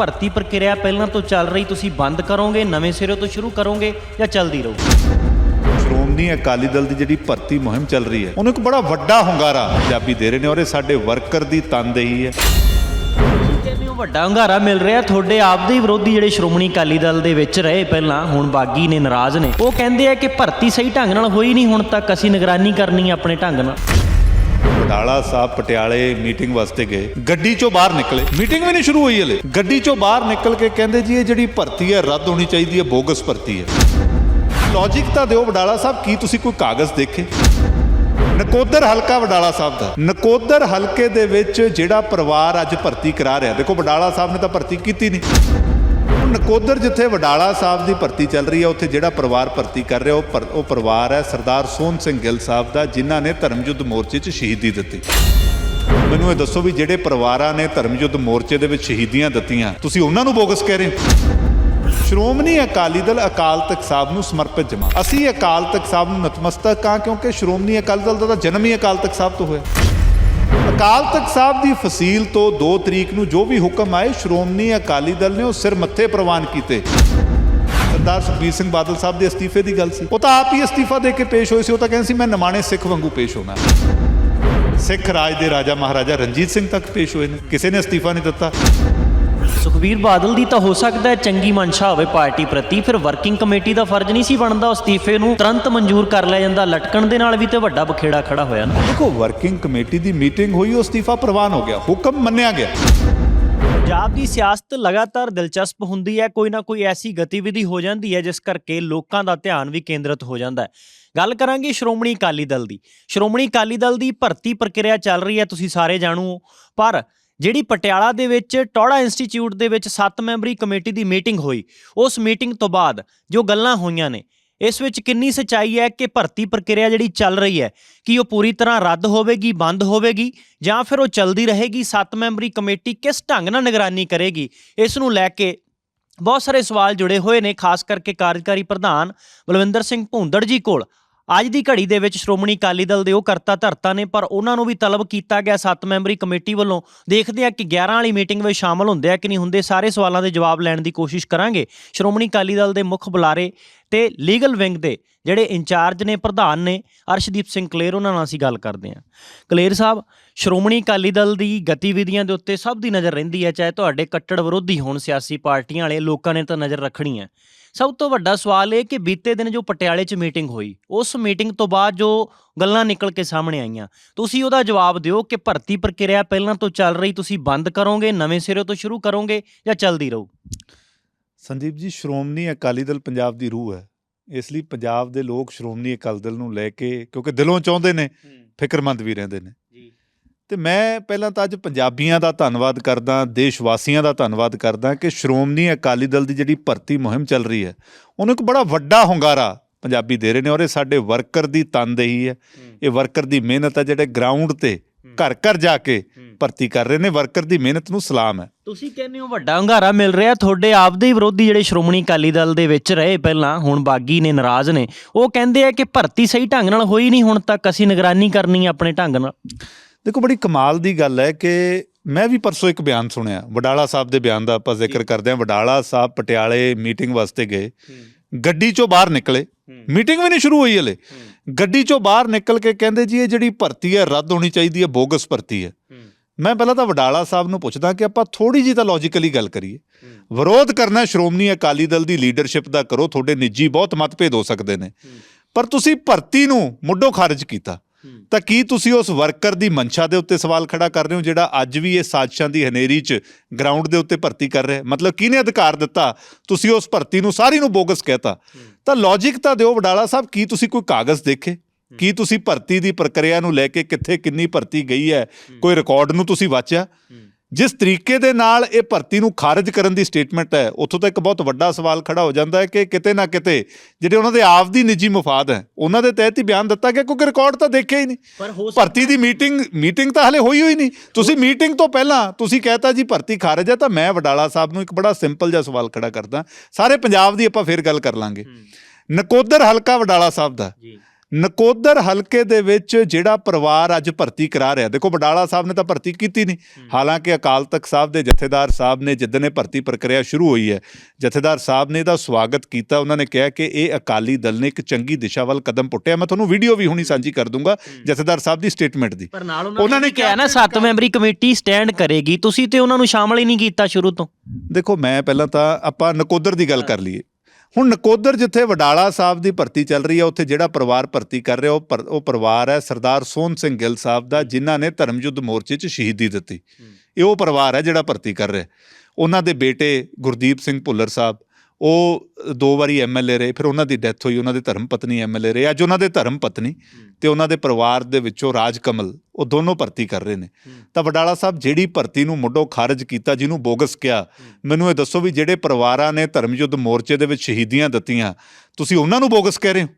ਭਰਤੀ ਪ੍ਰਕਿਰਿਆ ਪਹਿਲਾਂ ਤੋਂ ਚੱਲ ਰਹੀ ਤੁਸੀਂ ਬੰਦ ਕਰੋਗੇ ਨਵੇਂ ਸਿਰੇ ਤੋਂ ਸ਼ੁਰੂ ਕਰੋਗੇ ਜਾਂ ਚੱਲਦੀ ਰਹੂ? ਸ਼੍ਰੋਮਣੀ ਅਕਾਲੀ ਦਲ ਦੀ ਜਿਹੜੀ ਭਰਤੀ ਮੁਹਿੰਮ ਚੱਲ ਰਹੀ ਹੈ ਉਹਨੂੰ ਇੱਕ ਬੜਾ ਵੱਡਾ ਹੁੰਗਾਰਾ ਪੰਜਾਬੀ ਦੇ ਰਹੇ ਨੇ ਔਰ ਇਹ ਸਾਡੇ ਵਰਕਰ ਦੀ ਤਨਦੇਹੀ ਹੈ ਵੱਡਾ ਹੰਗਾਰਾ ਮਿਲ ਰਿਹਾ ਤੁਹਾਡੇ ਆਪ ਦੇ ਵਿਰੋਧੀ ਜਿਹੜੇ ਸ਼੍ਰੋਮਣੀ ਅਕਾਲੀ ਦਲ ਦੇ ਵਿੱਚ ਰਹੇ ਪਹਿਲਾਂ ਹੁਣ ਬਾਗੀ ਨੇ ਨਾਰਾਜ਼ ਨੇ ਉਹ ਕਹਿੰਦੇ ਆ ਕਿ ਭਰਤੀ ਸਹੀ ਢੰਗ ਨਾਲ ਹੋਈ ਨਹੀਂ ਹੁਣ ਤੱਕ ਅਸੀਂ ਨਿਗਰਾਨੀ ਕਰਨੀ ਹੈ ਆਪਣੇ ਢੰਗ ਨਾਲ। ਵਡਾਲਾ ਸਾਹਿਬ ਪਟਿਆਲੇ ਮੀਟਿੰਗ ਵਾਸਤੇ ਗਏ। ਗੱਡੀ ਚੋਂ ਬਾਹਰ ਨਿਕਲੇ। ਮੀਟਿੰਗ ਵੀ ਨਹੀਂ ਸ਼ੁਰੂ ਹੋਈ ਹਲੇ। ਗੱਡੀ ਚੋਂ ਬਾਹਰ ਨਿਕਲ ਕੇ ਕਹਿੰਦੇ ਜੀ, ਇਹ ਜਿਹੜੀ ਭਰਤੀ ਹੈ, ਰੱਦ ਹੋਣੀ ਚਾਹੀਦੀ ਹੈ, ਬੋਗਸ ਭਰਤੀ ਹੈ। ਲੌਜੀਕ ਤਾਂ ਦਿਓ ਵਡਾਲਾ ਸਾਹਿਬ, ਕੀ ਤੁਸੀਂ ਕੋਈ ਕਾਗਜ਼ ਦੇਖੇ? ਨਕੋਦਰ ਹਲਕਾ ਵਡਾਲਾ ਸਾਹਿਬ ਦਾ। ਨਕੋਦਰ ਹਲਕੇ ਦੇ ਵਿੱਚ ਜਿਹੜਾ ਪਰਿਵਾਰ ਅੱਜ ਭਰਤੀ ਕਰਾ ਰਿਹਾ। ਦੇਖੋ, ਵਡਾਲਾ ਸਾਹਿਬ ਨੇ ਤਾਂ ਭਰਤੀ ਕੀਤੀ ਨਹੀਂ। ਨਕੋਦਰ ਜਿੱਥੇ ਵਡਾਲਾ ਸਾਹਿਬ ਦੀ ਭਰਤੀ ਚੱਲ ਰਹੀ ਹੈ, ਉੱਥੇ ਜਿਹੜਾ ਪਰਿਵਾਰ ਭਰਤੀ ਕਰ ਰਿਹਾ, ਉਹ ਪਰ- ਉਹ ਪਰਿਵਾਰ ਹੈ ਸਰਦਾਰ ਸੋਹਣ ਸਿੰਘ ਗਿੱਲ ਸਾਹਿਬ ਦਾ, ਜਿਨ੍ਹਾਂ ਨੇ ਧਰਮਯੁੱਧ ਮੋਰਚੇ 'ਚ ਸ਼ਹੀਦੀ ਦਿੱਤੀ। ਮੈਨੂੰ ਇਹ ਦੱਸੋ ਵੀ ਜਿਹੜੇ ਪਰਿਵਾਰਾਂ ਨੇ ਧਰਮਯੁੱਧ ਮੋਰਚੇ ਦੇ ਵਿੱਚ ਸ਼ਹੀਦੀਆਂ ਦਿੱਤੀਆਂ, ਤੁਸੀਂ ਉਹਨਾਂ ਨੂੰ ਬੋਗਸ ਕਹਿ ਰਹੇ ਹੋ? ਸ਼੍ਰੋਮਣੀ ਅਕਾਲੀ ਦਲ ਅਕਾਲ ਤਖਤ ਸਾਹਿਬ ਨੂੰ ਸਮਰਪਿਤ ਜਮਾ ਅਸੀਂ ਅਕਾਲ ਤਖਤ ਸਾਹਿਬ ਨੂੰ ਨਤਮਸਤਕ ਹਾਂ ਕਿਉਂਕਿ ਸ਼੍ਰੋਮਣੀ ਅਕਾਲੀ ਦਲ ਦਾ ਤਾਂ ਜਨਮ ਹੀ ਅਕਾਲ ਤਖਤ ਸਾਹਿਬ ਤੋਂ ਹੋਇਆ। ਅਕਾਲ ਤਖਤ ਸਾਹਿਬ ਦੀ ਫਸੀਲ ਤੋਂ 2 ਤਰੀਕ ਨੂੰ ਜੋ ਵੀ ਹੁਕਮ ਆਏ, ਸ਼੍ਰੋਮਣੀ ਅਕਾਲੀ ਦਲ ਨੇ ਉਹ ਸਿਰ ਮੱਥੇ ਪ੍ਰਵਾਨ ਕੀਤੇ। ਸਰਦਾਰ ਸੁਖਬੀਰ ਸਿੰਘ ਬਾਦਲ ਸਾਹਿਬ ਦੇ ਅਸਤੀਫੇ ਦੀ ਗੱਲ ਸੀ। ਉਹ ਤਾਂ ਆਪ ਹੀ ਅਸਤੀਫਾ ਦੇ ਕੇ ਪੇਸ਼ ਹੋਏ ਸੀ, ਉਹ ਤਾਂ ਕਹਿੰਦੇ ਸੀ, ਮੈਂ ਨਿਮਾਣੇ ਸਿੱਖ ਵਾਂਗੂ ਪੇਸ਼ ਹੋਣਾ ਸਿੱਖ ਰਾਜ ਦੇ ਰਾਜਾ ਮਹਾਰਾਜਾ ਰਣਜੀਤ ਸਿੰਘ ਤੱਕ ਪੇਸ਼ ਹੋਏ ਨੇ। ਕਿਸੇ ਨੇ ਅਸਤੀਫਾ ਨਹੀਂ ਦਿੱਤਾ। ਸੁਖਬੀਰ ਬਾਦਲ ਦੀ ਤਾਂ ਹੋ ਸਕਦਾ ਹੈ ਚੰਗੀ ਮਨਸ਼ਾ ਹੋਵੇ ਪਾਰਟੀ ਪ੍ਰਤੀ ਫਿਰ ਵਰਕਿੰਗ ਕਮੇਟੀ ਦਾ ਫਰਜ਼ ਨਹੀਂ ਸੀ ਬਣਦਾ ਉਸ ਅਸਤੀਫੇ ਨੂੰ ਤੁਰੰਤ ਮਨਜ਼ੂਰ ਕਰ ਲਿਆ ਜਾਂਦਾ ਲਟਕਣ ਦੇ ਨਾਲ ਵੀ ਤੇ ਵੱਡਾ ਬਖੇੜਾ ਖੜਾ ਹੋਇਆ ਨਾ। ਦੇਖੋ ਵਰਕਿੰਗ ਕਮੇਟੀ ਦੀ ਮੀਟਿੰਗ ਹੋਈ ਉਹ ਅਸਤੀਫਾ ਪ੍ਰਵਾਨ ਹੋ ਗਿਆ ਹੁਕਮ ਮੰਨਿਆ ਗਿਆ। ਪੰਜਾਬ ਦੀ ਸਿਆਸਤ ਲਗਾਤਾਰ ਦਿਲਚਸਪ ਹੁੰਦੀ ਹੈ ਕੋਈ ਨਾ ਕੋਈ ਐਸੀ ਗਤੀਵਿਧੀ ਹੋ ਜਾਂਦੀ ਹੈ ਜਿਸ ਕਰਕੇ ਲੋਕਾਂ ਦਾ ਧਿਆਨ ਵੀ ਕੇਂਦਰਿਤ ਹੋ ਜਾਂਦਾ ਹੈ। ਗੱਲ ਕਰਾਂਗੇ ਸ਼੍ਰੋਮਣੀ ਅਕਾਲੀ ਦਲ ਦੀ। ਸ਼੍ਰੋਮਣੀ ਅਕਾਲੀ ਦਲ ਦੀ ਭਰਤੀ ਪ੍ਰਕਿਰਿਆ ਚੱਲ ਰਹੀ ਹੈ ਤੁਸੀਂ ਸਾਰੇ ਜਾਣੂ ਹੋ ਪਰ ਜਿਹੜੀ ਪਟਿਆਲਾ ਦੇ ਵਿੱਚ ਟੌੜਾ ਇੰਸਟੀਚਿਊਟ ਦੇ ਵਿੱਚ 7 ਮੈਂਬਰੀ ਕਮੇਟੀ ਦੀ ਮੀਟਿੰਗ ਹੋਈ, ਉਸ ਮੀਟਿੰਗ ਤੋਂ ਬਾਅਦ ਜੋ ਗੱਲਾਂ ਹੋਈਆਂ ਨੇ, ਇਸ ਵਿੱਚ ਕਿੰਨੀ ਸਚਾਈ ਹੈ ਕਿ ਭਰਤੀ ਪ੍ਰਕਿਰਿਆ ਜਿਹੜੀ ਚੱਲ ਰਹੀ ਹੈ, ਕਿ ਉਹ ਪੂਰੀ ਤਰ੍ਹਾਂ ਰੱਦ ਹੋਵੇਗੀ, ਬੰਦ ਹੋਵੇਗੀ, ਜਾਂ ਫਿਰ ਉਹ ਚੱਲਦੀ ਰਹੇਗੀ 7 ਮੈਂਬਰੀ ਕਮੇਟੀ ਕਿਸ ਢੰਗ ਨਾਲ ਨਿਗਰਾਨੀ ਕਰੇਗੀ, ਇਸ ਨੂੰ ਲੈ ਕੇ ਬਹੁਤ ਸਾਰੇ ਸਵਾਲ ਜੁੜੇ ਹੋਏ ਨੇ, ਖਾਸ ਕਰਕੇ ਕਾਰਜਕਾਰੀ ਪ੍ਰਧਾਨ ਬਲਵਿੰਦਰ ਸਿੰਘ ਭੁੰਦੜ ਜੀ ਕੋਲ। ਅੱਜ ਦੀ ਘੜੀ ਦੇ ਵਿੱਚ ਸ਼੍ਰੋਮਣੀ ਅਕਾਲੀ ਦਲ ਦੇ ਉਹ ਕਰਤਾ ਧਰਤਾ ਨੇ, ਪਰ ਉਹਨਾਂ ਨੂੰ ਵੀ ਤਲਬ ਕੀਤਾ ਗਿਆ 7 ਮੈਂਬਰੀ ਕਮੇਟੀ ਵੱਲੋਂ। ਦੇਖਦੇ ਆ ਕਿ 11 ਵਾਲੀ ਮੀਟਿੰਗ ਵਿੱਚ ਸ਼ਾਮਲ ਹੁੰਦੇ ਆ ਕਿ ਨਹੀਂ ਹੁੰਦੇ। ਸਾਰੇ ਸਵਾਲਾਂ ਦੇ ਜਵਾਬ ਲੈਣ ਦੀ ਕੋਸ਼ਿਸ਼ ਕਰਾਂਗੇ। ਸ਼੍ਰੋਮਣੀ ਅਕਾਲੀ ਦਲ ਦੇ ਮੁੱਖ ਬੁਲਾਰੇ ਤੇ ਲੀਗਲ ਵਿੰਗ ਦੇ ਜਿਹੜੇ ਇੰਚਾਰਜ ਨੇ, ਪ੍ਰਧਾਨ ਨੇ, ਅਰਸ਼ਦੀਪ ਸਿੰਘ ਕਲੇਰ, ਉਹਨਾਂ ਨਾਲ ਅਸੀਂ ਗੱਲ ਕਰਦੇ ਹਾਂ। ਕਲੇਰ ਸਾਹਿਬ, ਸ਼੍ਰੋਮਣੀ ਅਕਾਲੀ ਦਲ ਦੀ ਗਤੀਵਿਧੀਆਂ ਦੇ ਉੱਤੇ ਸਭ ਦੀ ਨਜ਼ਰ ਰਹਿੰਦੀ ਹੈ, ਚਾਹੇ ਤੁਹਾਡੇ ਕੱਟੜ ਵਿਰੋਧੀ ਹੋਣ ਸਿਆਸੀ ਪਾਰਟੀਆਂ ਵਾਲੇ, ਲੋਕਾਂ ਨੇ ਤਾਂ ਨਜ਼ਰ ਰੱਖਣੀ ਹੈ। ਸਭ ਤੋਂ ਵੱਡਾ ਸਵਾਲ ਇਹ ਕਿ ਬੀਤੇ ਦਿਨ ਜੋ ਪਟਿਆਲੇ 'ਚ ਮੀਟਿੰਗ ਹੋਈ ਉਸ ਮੀਟਿੰਗ ਤੋਂ ਬਾਅਦ ਜੋ ਗੱਲਾਂ ਨਿਕਲ ਕੇ ਸਾਹਮਣੇ ਆਈਆਂ ਤੁਸੀਂ ਉਹਦਾ ਜਵਾਬ ਦਿਓ ਕਿ ਭਰਤੀ ਪ੍ਰਕਿਰਿਆ ਪਹਿਲਾਂ ਤੋਂ ਚੱਲ ਰਹੀ ਤੁਸੀਂ ਬੰਦ ਕਰੋਗੇ ਨਵੇਂ ਸਿਰੇ ਤੋਂ ਸ਼ੁਰੂ ਕਰੋਗੇ ਜਾਂ ਚੱਲਦੀ ਰਹੂ? ਸੰਦੀਪ ਜੀ ਸ਼੍ਰੋਮਣੀ ਅਕਾਲੀ ਦਲ ਪੰਜਾਬ ਦੀ ਰੂਹ ਹੈ। ਇਸ ਲਈ ਪੰਜਾਬ ਦੇ ਲੋਕ ਸ਼੍ਰੋਮਣੀ ਅਕਾਲੀ ਦਲ ਨੂੰ ਲੈ ਕੇ ਕਿਉਂਕਿ ਦਿਲੋਂ ਚਾਹੁੰਦੇ ਨੇ ਫਿਕਰਮੰਦ ਵੀ ਰਹਿੰਦੇ ਨੇ। ਤੇ ਮੈਂ ਪਹਿਲਾਂ ਤਾਂ ਅੱਜ ਪੰਜਾਬੀਆਂ ਦਾ ਧੰਨਵਾਦ ਕਰਦਾ ਦੇਸ਼ ਵਾਸੀਆਂ ਦਾ ਧੰਨਵਾਦ ਕਰਦਾ ਕਿ ਸ਼੍ਰੋਮਣੀ ਅਕਾਲੀ ਦਲ ਦੀ ਜਿਹੜੀ ਭਰਤੀ ਮੁਹਿੰਮ ਚੱਲ ਰਹੀ ਹੈ ਉਹਨੂੰ ਇੱਕ ਬੜਾ ਵੱਡਾ ਹੁੰਗਾਰਾ ਪੰਜਾਬੀ ਦੇ ਰਹੇ ਨੇ ਔਰ ਇਹ ਸਾਡੇ ਵਰਕਰ ਦੀ ਤਨਦੇਹੀ ਹੈ। ਇਹ ਵਰਕਰ ਦੀ ਮਿਹਨਤ ਹੈ ਜਿਹੜੇ ਗਰਾਊਂਡ ਤੇ ਘਰ ਘਰ ਜਾ ਕੇ ਭਰਤੀ ਕਰ ਰਹੇ ਨੇ ਵਰਕਰ ਦੀ ਮਿਹਨਤ ਨੂੰ ਸਲਾਮ ਹੈ। ਤੁਸੀਂ ਕਹਿੰਦੇ ਹੋ ਵੱਡਾ ਹੰਗਾਰਾ ਮਿਲ ਰਿਹਾ ਤੁਹਾਡੇ ਆਪ ਦੇ ਹੀ ਵਿਰੋਧੀ ਜਿਹੜੇ ਸ਼੍ਰੋਮਣੀ ਅਕਾਲੀ ਦਲ ਦੇ ਵਿੱਚ ਰਹੇ ਪਹਿਲਾਂ ਹੁਣ ਬਾਗੀ ਨੇ ਨਾਰਾਜ਼ ਨੇ ਉਹ ਕਹਿੰਦੇ ਆ ਕਿ ਭਰਤੀ ਸਹੀ ਢੰਗ ਨਾਲ ਹੋਈ ਨਹੀਂ ਹੁਣ ਤੱਕ ਅਸੀਂ ਨਿਗਰਾਨੀ ਕਰਨੀ ਹੈ ਆਪਣੇ ਢੰਗ ਨਾਲ। ਦੇਖੋ ਬੜੀ ਕਮਾਲ ਦੀ ਗੱਲ ਹੈ ਕਿ ਮੈਂ ਵੀ ਪਰਸੋਂ ਇੱਕ ਬਿਆਨ ਸੁਣਿਆ। ਵਡਾਲਾ ਸਾਹਿਬ ਦੇ ਬਿਆਨ ਦਾ ਆਪਾਂ ਜ਼ਿਕਰ ਕਰਦੇ ਹਾਂ। ਵਡਾਲਾ ਸਾਹਿਬ ਪਟਿਆਲੇ ਮੀਟਿੰਗ ਵਾਸਤੇ ਗਏ। ਗੱਡੀ ਚੋਂ ਬਾਹਰ ਨਿਕਲੇ। ਮੀਟਿੰਗ ਵੀ ਨਹੀਂ ਸ਼ੁਰੂ ਹੋਈ ਹਲੇ। ਗੱਡੀ ਚੋਂ ਬਾਹਰ ਨਿਕਲ ਕੇ ਕਹਿੰਦੇ ਜੀ ਇਹ ਜਿਹੜੀ ਭਰਤੀ ਹੈ ਰੱਦ ਹੋਣੀ ਚਾਹੀਦੀ ਹੈ ਬੋਗਸ ਭਰਤੀ ਹੈ। ਮੈਂ ਪਹਿਲਾਂ ਤਾਂ ਵਡਾਲਾ ਸਾਹਿਬ ਨੂੰ ਪੁੱਛਦਾ ਕਿ ਆਪਾਂ ਥੋੜੀ ਜੀ ਤਾਂ ਲੌਜੀਕਲੀ ਗੱਲ ਕਰੀਏ। ਵਿਰੋਧ ਕਰਨਾ ਸ਼੍ਰੋਮਣੀ ਅਕਾਲੀ ਦਲ ਦੀ ਲੀਡਰਸ਼ਿਪ ਦਾ ਕਰੋ। ਤੁਹਾਡੇ ਨਿੱਜੀ ਬਹੁਤ ਮਤਭੇਦ ਹੋ ਸਕਦੇ ਨੇ। ਪਰ ਤੁਸੀਂ ਭਰਤੀ ਨੂੰ ਮੁੱਢੋਂ ਖਾਰਜ ਕੀਤਾ। ਤਾਂ ਕੀ ਤੁਸੀਂ ਉਸ ਵਰਕਰ ਦੀ ਮਨਸ਼ਾ ਦੇ ਉੱਤੇ ਸਵਾਲ ਖੜਾ ਕਰ ਰਹੇ ਹੋ ਜਿਹੜਾ ਅੱਜ ਵੀ ਇਹ ਸਾਜ਼ਿਸ਼ਾਂ ਦੀ ਹਨੇਰੀ 'ਚ ਗਰਾਊਂਡ ਦੇ ਉੱਤੇ ਭਰਤੀ ਕਰ ਰਿਹਾ? ਮਤਲਬ ਕਿਹਨੇ ਅਧਿਕਾਰ ਦਿੱਤਾ? ਤੁਸੀਂ ਉਸ ਭਰਤੀ ਨੂੰ ਸਾਰੀ ਨੂੰ ਬੋਗਸ ਕਹਿਤਾ। ਤਾਂ ਲੌਜੀਕ ਤਾਂ ਦਿਓ ਵਡਾਲਾ ਸਾਹਿਬ ਕੀ ਤੁਸੀਂ ਕੋਈ ਕਾਗਜ਼ ਦੇਖੇ? ਕੀ ਤੁਸੀਂ ਭਰਤੀ ਦੀ ਪ੍ਰਕਿਰਿਆ ਨੂੰ ਲੈ ਕੇ ਕਿੱਥੇ ਕਿੰਨੀ ਭਰਤੀ ਗਈ ਹੈ? ਕੋਈ ਰਿਕਾਰਡ ਨੂੰ ਤੁਸੀਂ ਵਾਚਿਆ? ਜਿਸ ਤਰੀਕੇ ਦੇ ਨਾਲ ਇਹ ਭਰਤੀ ਨੂੰ ਖਾਰਜ ਕਰਨ ਦੀ ਸਟੇਟਮੈਂਟ ਹੈ ਉੱਥੋਂ ਤਾਂ ਇੱਕ ਬਹੁਤ ਵੱਡਾ ਸਵਾਲ ਖੜਾ ਹੋ ਜਾਂਦਾ ਹੈ ਕਿ ਕਿਤੇ ਨਾ ਕਿਤੇ ਜਿਹੜੇ ਉਹਨਾਂ ਦੇ ਆਪ ਦੀ ਨਿੱਜੀ ਮਫਾਦ ਹੈ ਉਹਨਾਂ ਦੇ ਤਹਿਤ ਹੀ ਬਿਆਨ ਦਿੱਤਾ ਗਿਆ ਕਿਉਂਕਿ ਰਿਕਾਰਡ ਤਾਂ ਦੇਖਿਆ ਹੀ ਨਹੀਂ। ਭਰਤੀ ਦੀ ਮੀਟਿੰਗ ਮੀਟਿੰਗ ਤਾਂ ਹਲੇ ਹੋਈ ਹੋਈ ਨਹੀਂ। ਤੁਸੀਂ ਮੀਟਿੰਗ ਤੋਂ ਪਹਿਲਾਂ ਤੁਸੀਂ ਕਹਿਤਾ ਜੀ ਭਰਤੀ ਖਾਰਜ ਹੈ ਤਾਂ ਮੈਂ ਵਡਾਲਾ ਸਾਹਿਬ ਨੂੰ ਇੱਕ ਬੜਾ ਸਿੰਪਲ ਜਿਹਾ ਸਵਾਲ ਖੜਾ ਕਰਦਾ। ਸਾਰੇ ਪੰਜਾਬ ਦੀ ਆਪਾਂ ਫੇਰ ਗੱਲ ਕਰ ਲਾਂਗੇ। ਨਕੋਦਰ ਹਲਕਾ ਵਡਾਲਾ ਸਾਹਿਬ ਦਾ। ਜੀ। ਨਕੋਦਰ ਹਲਕੇ ਦੇ ਵਿੱਚ ਜਿਹੜਾ ਪਰਿਵਾਰ ਅੱਜ ਭਰਤੀ ਕਰਾ ਰਿਹਾ ਦੇਖੋ ਬਡਾਲਾ ਸਾਹਿਬ ਨੇ ਤਾਂ ਭਰਤੀ ਕੀਤੀ ਨਹੀਂ ਹਾਲਾਂਕਿ ਅਕਾਲ ਤਖਤ ਸਾਹਿਬ ਦੇ ਜਥੇਦਾਰ ਸਾਹਿਬ ਨੇ ਜਿੱਦਣ ਇਹ ਭਰਤੀ ਪ੍ਰਕਿਰਿਆ ਸ਼ੁਰੂ ਹੋਈ ਹੈ ਜਥੇਦਾਰ ਸਾਹਿਬ ਨੇ ਇਹਦਾ ਸਵਾਗਤ ਕੀਤਾ ਉਹਨਾਂ ਨੇ ਕਿਹਾ ਕਿ ਇਹ ਅਕਾਲੀ ਦਲ ਨੇ ਇੱਕ ਚੰਗੀ ਦਿਸ਼ਾ ਵੱਲ ਕਦਮ ਪੁੱਟਿਆ। ਮੈਂ ਤੁਹਾਨੂੰ ਵੀਡੀਓ ਵੀ ਹੁਣੀ ਸਾਂਝੀ ਕਰ ਦੂੰਗਾ ਜਥੇਦਾਰ ਸਾਹਿਬ ਦੀ ਸਟੇਟਮੈਂਟ ਦੀ। ਪਰ ਨਾਲ ਉਹਨਾਂ ਨੇ ਕਿਹਾ ਨਾ ਸੱਤ ਮੈਂਬਰੀ ਕਮੇਟੀ ਸਟੈਂਡ ਕਰੇਗੀ। ਤੁਸੀਂ ਤੇ ਉਹਨਾਂ ਨੂੰ ਸ਼ਾਮਲ ਹੀ ਨਹੀਂ ਕੀਤਾ ਸ਼ੁਰੂ ਤੋਂ। ਦੇਖੋ ਮੈਂ ਪਹਿਲਾਂ ਤਾਂ ਆਪਾਂ ਨਕੋਦਰ ਦੀ ਗੱਲ ਕਰ ਲਈਏ। ਹੁਣ ਨਕੋਦਰ ਜਿੱਥੇ ਵਡਾਲਾ ਸਾਹਿਬ ਦੀ ਭਰਤੀ ਚੱਲ ਰਹੀ ਹੈ ਉੱਥੇ ਜਿਹੜਾ ਪਰਿਵਾਰ ਭਰਤੀ ਕਰ ਰਿਹਾ ਉਹ ਉਹ ਪਰਿਵਾਰ ਹੈ ਸਰਦਾਰ ਸੋਹਣ ਸਿੰਘ ਗਿੱਲ ਸਾਹਿਬ ਦਾ ਜਿਨ੍ਹਾਂ ਨੇ ਧਰਮਯੁੱਧ ਮੋਰਚੇ 'ਚ ਸ਼ਹੀਦੀ ਦਿੱਤੀ। ਇਹ ਉਹ ਪਰਿਵਾਰ ਹੈ ਜਿਹੜਾ ਭਰਤੀ ਕਰ ਰਿਹਾ। ਉਹਨਾਂ ਦੇ ਬੇਟੇ ਗੁਰਦੀਪ ਸਿੰਘ ਭੁੱਲਰ ਸਾਹਿਬ ਉਹ ਦੋ ਵਾਰੀ ਐਮਐਲਏ ਰਹੇ ਫਿਰ ਉਹਨਾਂ ਦੀ ਡੈਥ ਹੋਈ ਉਹਨਾਂ ਦੇ ਧਰਮ ਪਤਨੀ ਐਮਐਲਏ ਰਹੇ ਅੱਜ ਉਹਨਾਂ ਦੇ ਧਰਮ ਪਤਨੀ ਤੇ ਉਹਨਾਂ ਦੇ ਪਰਿਵਾਰ ਦੇ ਵਿੱਚੋਂ ਰਾਜ ਕਮਲ ਉਹ ਦੋਨੋਂ ਭਰਤੀ ਕਰ ਰਹੇ ਨੇ। ਤਾਂ ਵਡਾਲਾ ਸਾਹਿਬ ਜਿਹੜੀ ਭਰਤੀ ਨੂੰ ਮੁੱਢੋਂ ਖਾਰਜ ਕੀਤਾ ਜਿਹਨੂੰ ਬੋਗਸ ਕਿਹਾ ਮੈਨੂੰ ਇਹ ਦੱਸੋ ਵੀ ਜਿਹੜੇ ਪਰਿਵਾਰਾਂ ਨੇ ਧਰਮਯੁੱਧ ਮੋਰਚੇ ਦੇ ਵਿੱਚ ਸ਼ਹੀਦੀਆਂ ਦਿੱਤੀਆਂ ਤੁਸੀਂ ਉਹਨਾਂ ਨੂੰ ਬੋਗਸ ਕਹਿ ਰਹੇ ਹੋ?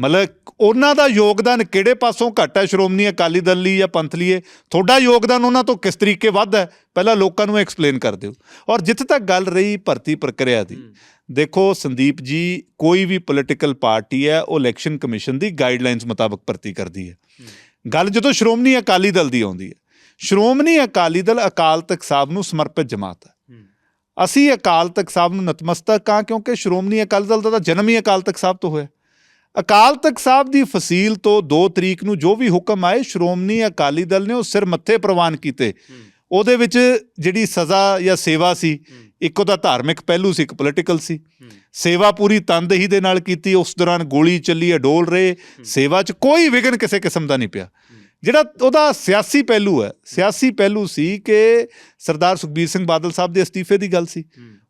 ਮਤਲਬ ਉਹਨਾਂ ਦਾ ਯੋਗਦਾਨ ਕਿਹੜੇ ਪਾਸੋਂ ਘੱਟ ਹੈ? ਸ਼੍ਰੋਮਣੀ ਅਕਾਲੀ ਦਲ ਲਈ ਜਾਂ ਪੰਥ ਲਈ? ਤੁਹਾਡਾ ਯੋਗਦਾਨ ਉਹਨਾਂ ਤੋਂ ਕਿਸ ਤਰੀਕੇ ਵੱਧ ਹੈ? ਪਹਿਲਾਂ ਲੋਕਾਂ ਨੂੰ ਐਕਸਪਲੇਨ ਕਰ ਦਿਓ। ਔਰ ਜਿੱਥੇ ਤੱਕ ਗੱਲ ਰਹੀ ਭਰਤੀ ਪ੍ਰਕਿਰਿਆ ਦੀ ਦੇਖੋ ਸੰਦੀਪ ਜੀ ਕੋਈ ਵੀ ਪੋਲੀਟੀਕਲ ਪਾਰਟੀ ਹੈ ਉਹ ਇਲੈਕਸ਼ਨ ਕਮਿਸ਼ਨ ਦੀ ਗਾਈਡਲਾਈਨਸ ਮੁਤਾਬਕ ਭਰਤੀ ਕਰਦੀ ਹੈ। ਗੱਲ ਜਦੋਂ ਸ਼੍ਰੋਮਣੀ ਅਕਾਲੀ ਦਲ ਦੀ ਆਉਂਦੀ ਹੈ ਸ਼੍ਰੋਮਣੀ ਅਕਾਲੀ ਦਲ ਅਕਾਲ ਤਖਤ ਸਾਹਿਬ ਨੂੰ ਸਮਰਪਿਤ ਜਮਾਤ ਹੈ। ਅਸੀਂ ਅਕਾਲ ਤਖਤ ਸਾਹਿਬ ਨੂੰ ਨਤਮਸਤਕ ਹਾਂ ਕਿਉਂਕਿ ਸ਼੍ਰੋਮਣੀ ਅਕਾਲੀ ਦਲ ਦਾ ਜਨਮ ਹੀ ਅਕਾਲ ਤਖਤ ਸਾਹਿਬ ਤੋਂ ਹੋਇਆ। ਅਕਾਲ ਤਖਤ ਸਾਹਿਬ ਦੀ ਫਸੀਲ ਤੋਂ 2 ਤਰੀਕ ਨੂੰ ਜੋ ਵੀ ਹੁਕਮ ਆਏ ਸ਼੍ਰੋਮਣੀ ਅਕਾਲੀ ਦਲ ਨੇ ਉਹ ਸਿਰ ਮੱਥੇ ਪ੍ਰਵਾਨ ਕੀਤੇ। ਉਹਦੇ ਵਿੱਚ ਜਿਹੜੀ ਸਜ਼ਾ ਜਾਂ ਸੇਵਾ ਸੀ ਇੱਕ ਉਹਦਾ ਧਾਰਮਿਕ ਪਹਿਲੂ ਸੀ ਇੱਕ ਪੋਲੀਟੀਕਲ ਸੀ। ਸੇਵਾ ਪੂਰੀ ਤਨਦੇਹੀ ਦੇ ਨਾਲ ਕੀਤੀ ਉਸ ਦੌਰਾਨ ਗੋਲੀ ਚੱਲੀ ਅਡੋਲ ਰਹੇ। ਸੇਵਾ 'ਚ ਕੋਈ ਵਿਘਨ ਕਿਸੇ ਕਿਸਮ ਦਾ ਨਹੀਂ ਪਿਆ। ਜਿਹੜਾ ਉਹਦਾ ਸਿਆਸੀ ਪਹਿਲੂ ਹੈ ਸਿਆਸੀ ਪਹਿਲੂ ਸੀ ਕਿ ਸਰਦਾਰ ਸੁਖਬੀਰ ਸਿੰਘ ਬਾਦਲ ਸਾਹਿਬ ਦੇ ਅਸਤੀਫੇ ਦੀ ਗੱਲ ਸੀ।